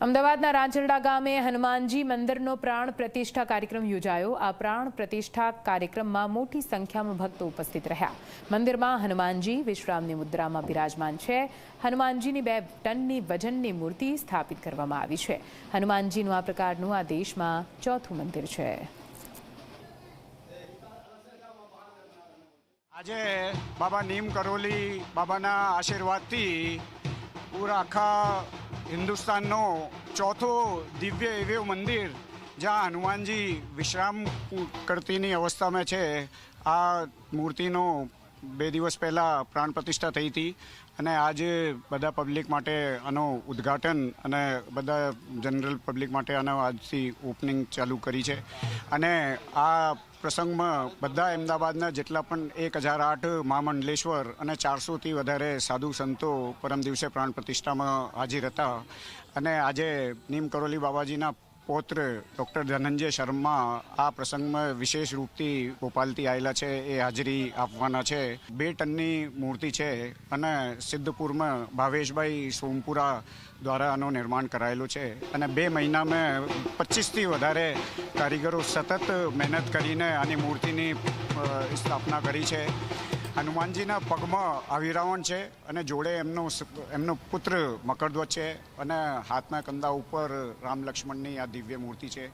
અમદાવાદના રાંચરડા ગામે હનુમાનજી મંદિરનો પ્રાણ પ્રતિષ્ઠા કાર્યક્રમ યોજાયો. આ પ્રાણ પ્રતિષ્ઠા કાર્યક્રમમાં મોટી સંખ્યામાં ભક્તો ઉપસ્થિત રહ્યા. મંદિરમાં હનુમાનજી વિશ્રામની મુદ્રામાં બિરાજમાન છે. હનુમાનજીની બે ટનની વજનની મૂર્તિ સ્થાપિત કરવામાં આવી છે. હનુમાનજીનું આ પ્રકારનું આ દેશમાં ચોથું મંદિર છે. આજે બાબા નીમ કરોલી બાબાના આશીર્વાદથી પૂરા આખા હિન્દુસ્તાનનો ચોથો દિવ્ય એવું મંદિર, જ્યાં હનુમાનજી વિશ્રામ કરતીની અવસ્થામાં છે. આ મૂર્તિનો બે દિવસ પહેલાં પ્રાણ પ્રતિષ્ઠા થઈ હતી અને આજે બધા પબ્લિક માટે આનો ઉદ્ઘાટન અને બધા જનરલ પબ્લિક માટે આનો આજથી ઓપનિંગ ચાલુ કરી છે. અને આ પ્રસંગમાં બધા અમદાવાદના જેટલા પણ એક હજાર આઠ મહામંડલેશ્વર અને ચારસોથી વધારે સાધુ સંતો પરમ દિવસે પ્રાણ પ્રતિષ્ઠામાં હાજર હતા. અને આજે નીમ કરોલી બાબાજીના પૌત્ર ડૉક્ટર ધનંજય શર્મા આ પ્રસંગમાં વિશેષ રૂપથી ભોપાલથી આવેલા છે, એ હાજરી આપવાના છે. બે ટનની મૂર્તિ છે અને સિદ્ધપુરમાં ભાવેશભાઈ સોમપુરા દ્વારા આનું નિર્માણ કરાયેલું છે. અને બે મહિનામાં પચીસથી વધારે કારીગરો સતત મહેનત કરીને આની મૂર્તિની સ્થાપના કરી છે. હનુમાનજીના પગમાં અવિરાવણ છે અને જોડે એમનો એમનો પુત્ર મકરધ્વજ છે અને હાથના કંદા ઉપર રામ લક્ષ્મણની આ દિવ્ય મૂર્તિ છે.